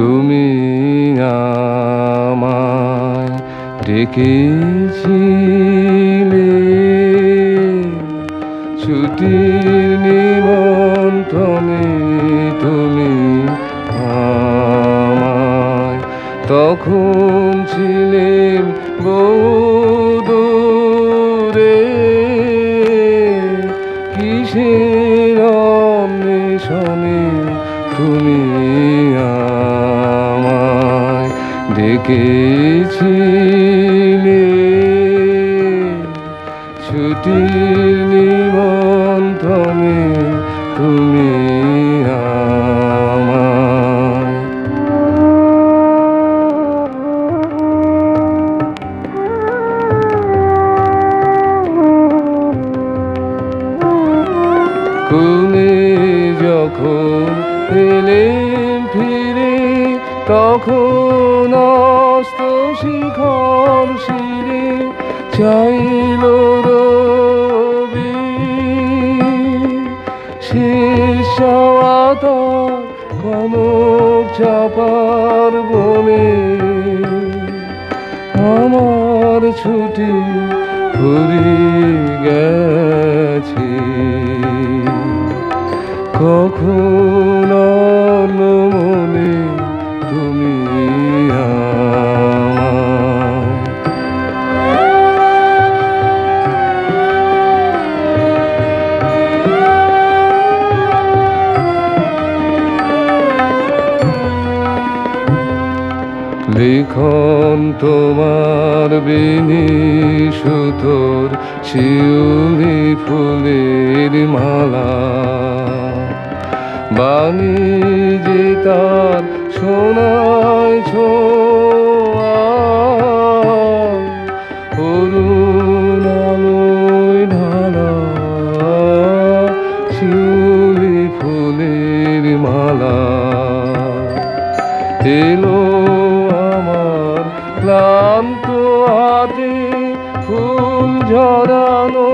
তুমি আমায় ডেকেছিলে। ছুটির নিমন্ত্রণে তুমি আমায় তখন ছিলেন বহুদূরে। কিসের অন্বেষণে তুমি আমায় ডেকেছিলে। ছুটির নিমন্ত্রণে তুমি কুনে যখন এলেন ফিরে তখন অস্ত শিখর শিরে চাইল রবি। শেষ কনক চাপার বনে। আমার ছুটি ফুরিয়ে গেছে। কখন মনে লিখন তোমার বিনি সুতোর শিউলি ফুলের মালা। বাণী যে তার সোনায় ছোঁয়া ঢালা, শিউলি ফুলের মালা। এলো ঝরানো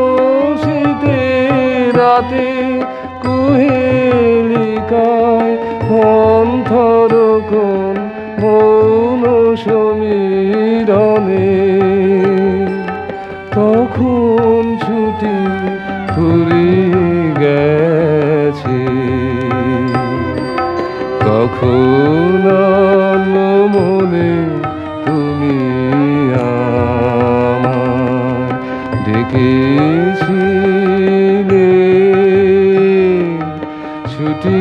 শীতের রাতে কুহেলিকায় মন্থর কোন মৌন সমীরণে। তখন ছুটি ফুরিয়ে গেছে। অন্য মনে ডেকেছিলে ছুটি